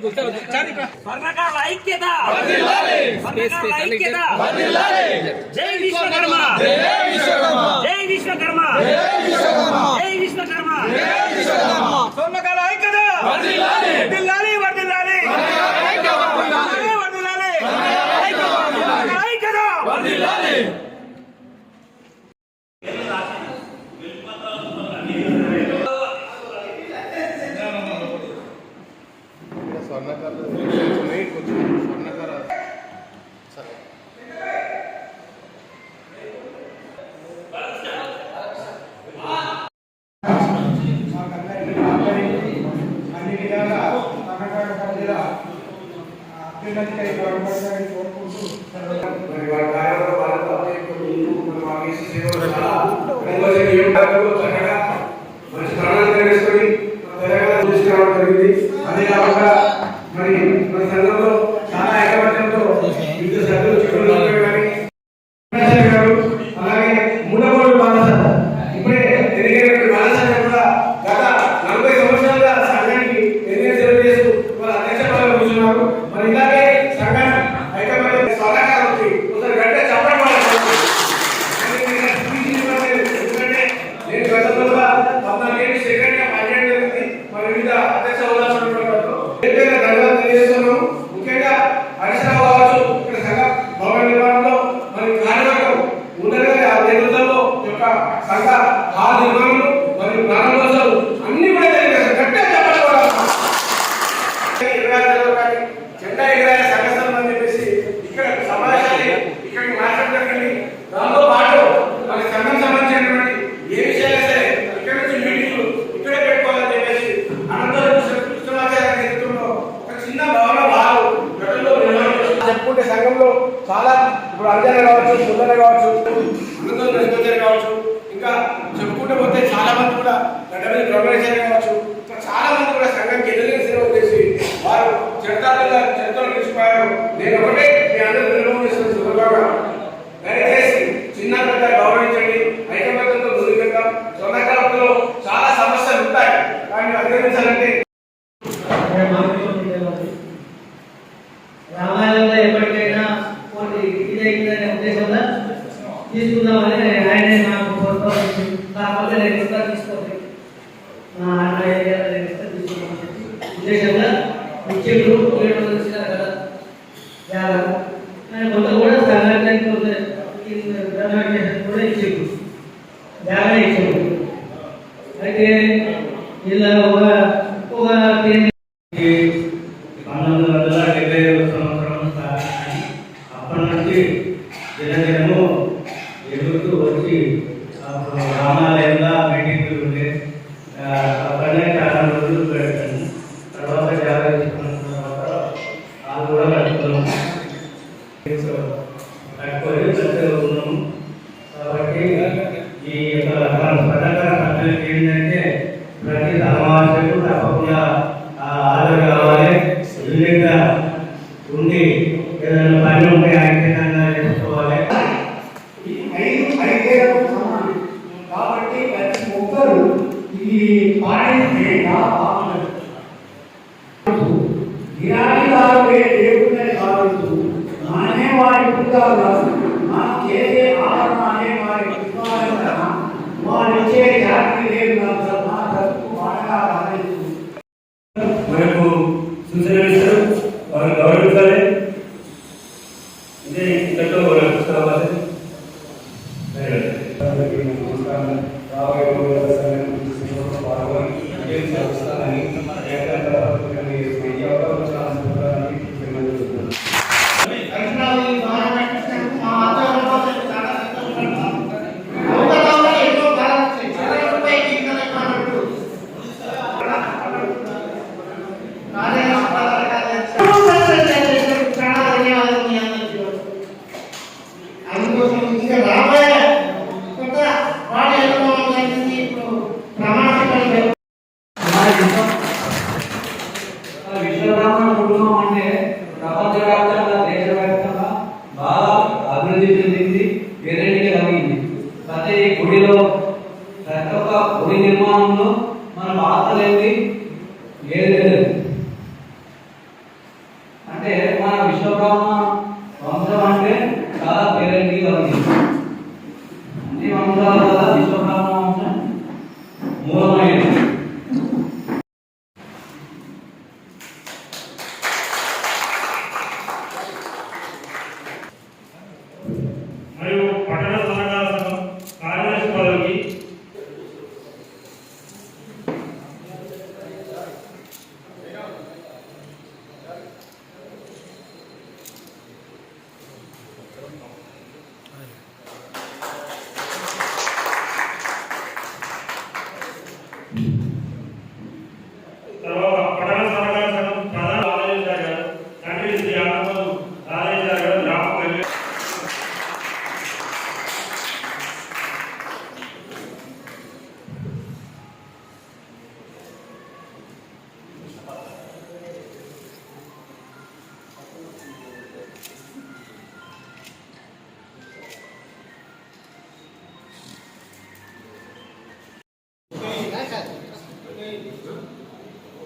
స్వర్ణకాల ఐక్యత ఐక్యత జై విశ్వకర్మ జై విశ్వకర్మ జై విశ్వకర్మ స్వర్ణకాల ఐక్యత వర్దిల్లాలి వర్దిల్లాలి వర్దిల్లాలి అత్యున్నతాధికారి గవర్నమెంట్ కోరుకుంటూ మంచి ప్రాణాలు కలిగించుకొని త్వరగా తీసుకురావడం జరిగింది అదే కాకుండా ಜಾಗ ಹೆಚ್ಚು ಅದಕ್ಕೆ ಇಲ್ಲ వారి పుస్తకాలు రాస్తుంది మనం చేసే ఆరాధన అనే వారి పుస్తకాలు వారు ఇచ్చే జాగ్రత్త కుటుంబం అంటే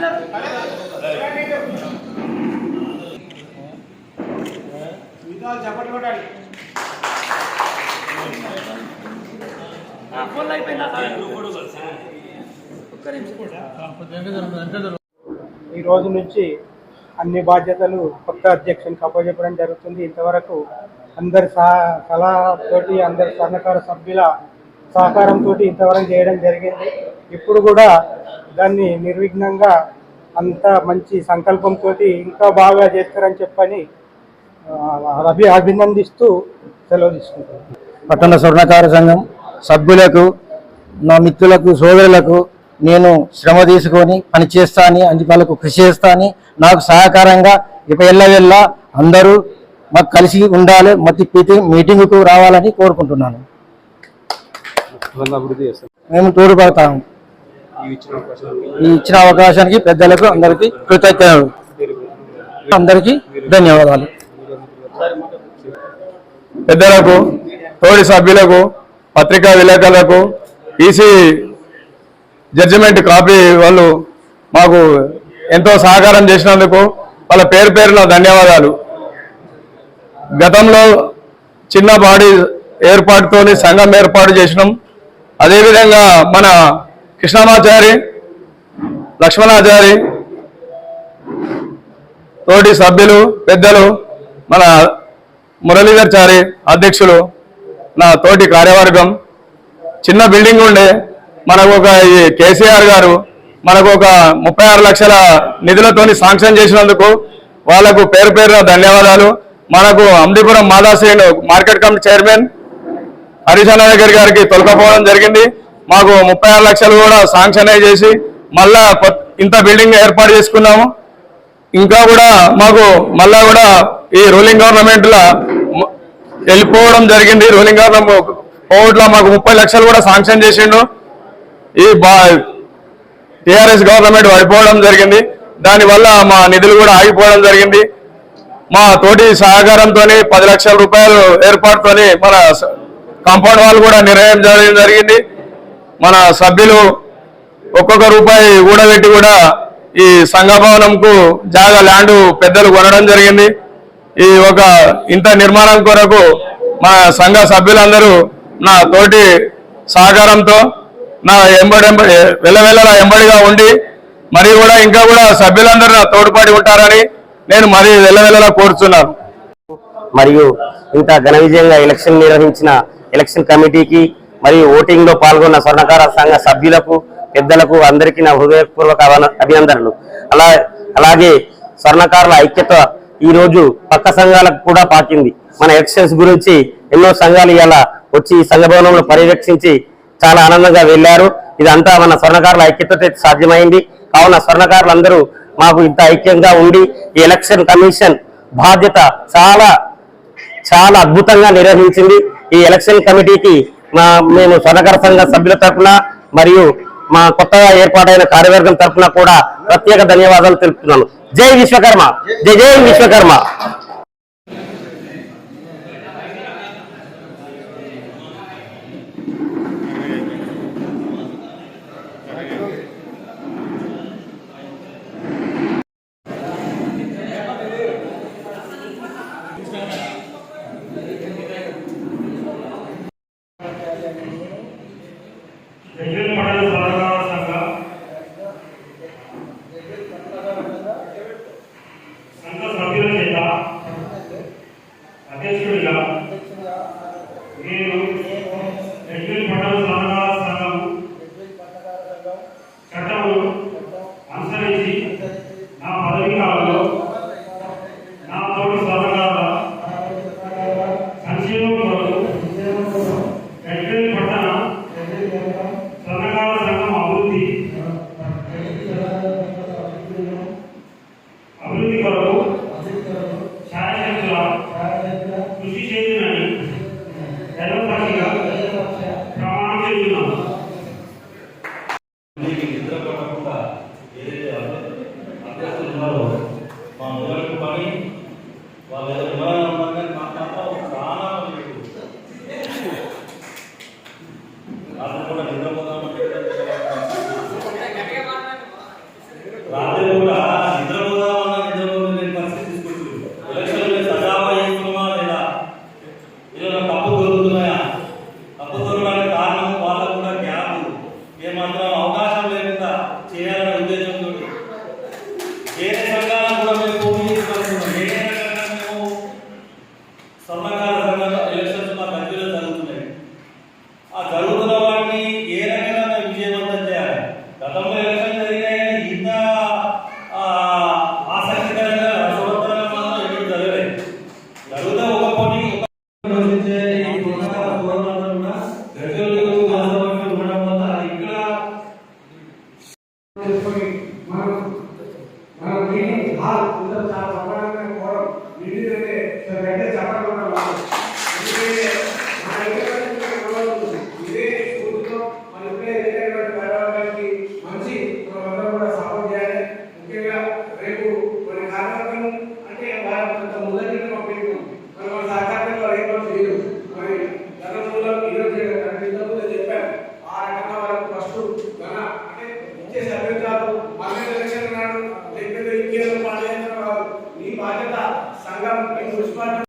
ఈ రోజు నుంచి అన్ని బాధ్యతలు కొత్త అధ్యక్షునికి అప్పచెప్పడం జరుగుతుంది. ఇంతవరకు అందరి సలహాతోటి అందరి సహకార సభ్యుల సహకారంతో ఇంతవరకు చేయడం జరిగింది. ఇప్పుడు కూడా దాన్ని నిర్విఘ్నంగా అంత మంచి సంకల్పంతో ఇంకా బాగా చేస్తారని చెప్పని అభి అభినందిస్తూ సెలవు తీసుకుంటాను పట్టణ స్వర్ణకార సంఘం సభ్యులకు నా మిత్రులకు సోదరులకు నేను శ్రమ తీసుకొని పని చేస్తా అని వాళ్ళకు కృషి చేస్తా అని నాకు సహకారంగా ఇక ఎల్లవెల్ల అందరూ మాకు కలిసి ఉండాలి మట్టి మీటింగ్ మీటింగ్కు రావాలని కోరుకుంటున్నాను. మేము తోడ్పడతాము. ఈ ఇచ్చిన అవకాశానికి పెద్దలకు అందరికీ కృతజ్ఞతలు. అందరికీ ధన్యవాదాలు. పెద్దలకు తోడి సభ్యులకు పత్రికా విలేకరులకు ఈసీ జడ్జిమెంట్ కాపీ వాళ్ళు మాకు ఎంతో సహకారం చేసినందుకు వాళ్ళ పేరు పేరున ధన్యవాదాలు. గతంలో చిన్న బాడీ ఏర్పాటుతోని సంఘం ఏర్పాటు చేసినాం. అదేవిధంగా మన కృష్ణమాచారి లక్ష్మణాచారి తోటి సభ్యులు పెద్దలు మన మురళీధర్ చారి అధ్యక్షులు నా తోటి కార్యవర్గం చిన్న బిల్డింగ్ ఉండే మనకు ఒక ఈ కేసీఆర్ గారు మనకు ఒక ముప్పై ఆరు లక్షల నిధులతోని శాంక్షన్ చేసినందుకు వాళ్ళకు పేరు పేరున ధన్యవాదాలు. మనకు అంబిపురం మాదాశ్రేణు మార్కెట్ కమిటీ చైర్మన్ హరిశన్న దగ్గర గారికి తొలకపోవడం జరిగింది. మాకు ముప్పై ఆరు లక్షలు కూడా శాంక్షన్ అయి చేసి మళ్ళా ఇంత బిల్డింగ్ ఏర్పాటు చేసుకున్నాము. ఇంకా కూడా మాకు మళ్ళా కూడా ఈ రూలింగ్ గవర్నమెంట్లో వెళ్ళిపోవడం జరిగింది. రూలింగ్ గవర్నమెంట్ పోవట్లో మాకు ముప్పై లక్షలు కూడా శాంక్షన్ చేసిండు. ఈ బా టిఆర్ఎస్ గవర్నమెంట్ పడిపోవడం జరిగింది. దానివల్ల మా నిధులు కూడా ఆగిపోవడం జరిగింది. మా తోటి సహకారంతో పది లక్షల రూపాయలు ఏర్పాటుతోని మన స- కాంపౌండ్ వాల్ కూడా నిర్ణయం చేయడం జరిగింది. మన సభ్యులు ఒక్కొక్క రూపాయి కూడబెట్టి కూడా ఈ సంఘభవనంకు జాగా ల్యాండ్ పెద్దలు కొనడం జరిగింది. ఈ ఒక ఇంత నిర్మాణం కొరకు మా సంఘ సభ్యులందరూ నా తోటి సహకారంతో నా ఎంబడి ఎంబడి వెళ్ళవెళ్ళలా ఎంబడిగా ఉండి మరి కూడా ఇంకా కూడా సభ్యులందరూ నా తోడ్పాటి ఉంటారని నేను మరి వెళ్ళవెళ్ళలా కోరుతున్నాను మరియు ఇంత ఘన విజయంగా ఎలక్షన్ నిర్వహించిన ఎలక్షన్ కమిటీకి మరియు ఓటింగ్లో పాల్గొన్న స్వర్ణకార సంఘ సభ్యులకు పెద్దలకు అందరికీ నా హృదయపూర్వక అభినందనలు. అలా అలాగే స్వర్ణకారుల ఐక్యత ఈ రోజు పక్క సంఘాలకు కూడా పాకింది. మన ఎక్సెస్ గురించి ఎన్నో సంఘాలు ఇలా వచ్చి ఈ సంఘభవనంలో పర్యవేక్షించి చాలా ఆనందంగా వెళ్ళారు. ఇదంతా మన స్వర్ణకారుల ఐక్యతతో సాధ్యమైంది. కావున స్వర్ణకారులందరూ మాకు ఇంత ఐక్యంగా ఉండి ఈ ఎలక్షన్ కమిషన్ బాధ్యత చాలా చాలా అద్భుతంగా నిర్వహించింది. ఈ ఎలక్షన్ కమిటీకి మా మేము స్వనగర సంఘ సభ్యుల తరఫున మరియు మా కొత్తగా ఏర్పాటైన కార్యవర్గం తరఫున కూడా ప్రత్యేక ధన్యవాదాలు తెలుపుతున్నాను. జై విశ్వకర్మ. జై జై విశ్వకర్మ. 你能不？